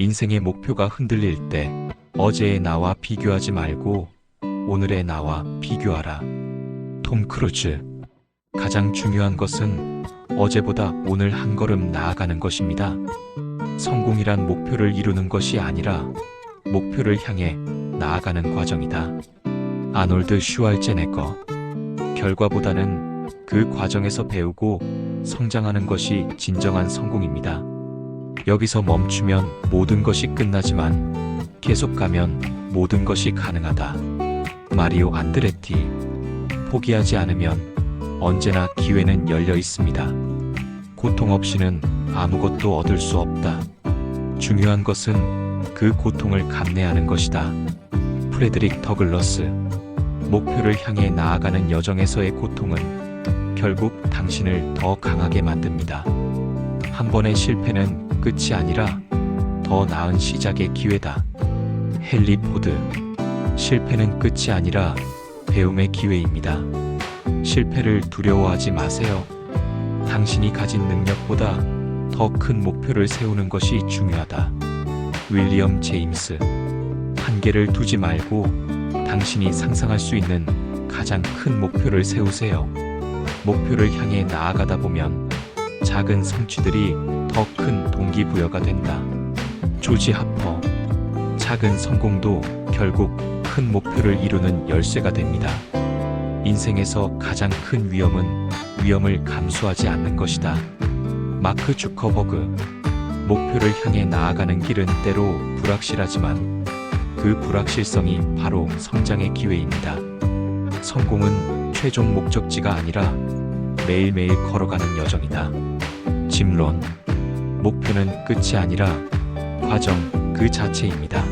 인생의 목표가 흔들릴 때 어제의 나와 비교하지 말고 오늘의 나와 비교하라. 톰 크루즈. 가장 중요한 것은 어제보다 오늘 한 걸음 나아가는 것입니다. 성공이란 목표를 이루는 것이 아니라 목표를 향해 나아가는 과정이다. 아놀드 슈왈제네거. 결과보다는 그 과정에서 배우고 성장하는 것이 진정한 성공입니다. 여기서 멈추면 모든 것이 끝나지만 계속 가면 모든 것이 가능하다. 마리오 안드레티. 포기하지 않으면 언제나 기회는 열려 있습니다. 고통 없이는 아무것도 얻을 수 없다. 중요한 것은 그 고통을 감내하는 것이다. 프레드릭 더글러스. 목표를 향해 나아가는 여정에서의 고통은 결국 당신을 더 강하게 만듭니다. 한 번의 실패는 끝이 아니라 더 나은 시작의 기회다. 헨리 포드. 실패는 끝이 아니라 배움의 기회입니다. 실패를 두려워하지 마세요. 당신이 가진 능력보다 더 큰 목표를 세우는 것이 중요하다. 윌리엄 제임스. 한계를 두지 말고 당신이 상상할 수 있는 가장 큰 목표를 세우세요. 목표를 향해 나아가다 보면 작은 성취들이 더 큰 동기부여가 된다. 조지 하퍼. 작은 성공도 결국 큰 목표를 이루는 열쇠가 됩니다. 인생에서 가장 큰 위험은 위험을 감수하지 않는 것이다. 마크 주커버그. 목표를 향해 나아가는 길은 때로 불확실하지만 그 불확실성이 바로 성장의 기회입니다. 성공은 최종 목적지가 아니라 매일매일 걸어가는 여정이다. 짐론. 목표는 끝이 아니라 과정 그 자체입니다.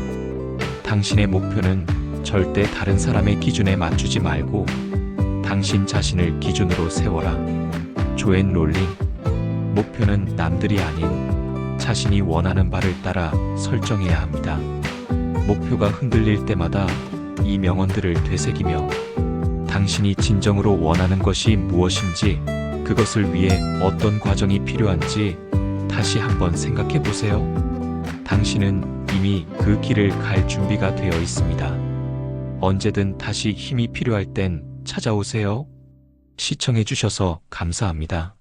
당신의 목표는 절대 다른 사람의 기준에 맞추지 말고 당신 자신을 기준으로 세워라. 조앤 롤링. 목표는 남들이 아닌 자신이 원하는 바를 따라 설정해야 합니다. 목표가 흔들릴 때마다 이 명언들을 되새기며 당신이 진정으로 원하는 것이 무엇인지 그것을 위해 어떤 과정이 필요한지 다시 한번 생각해 보세요. 당신은 이미 그 길을 갈 준비가 되어 있습니다. 언제든 다시 힘이 필요할 땐 찾아오세요. 시청해 주셔서 감사합니다.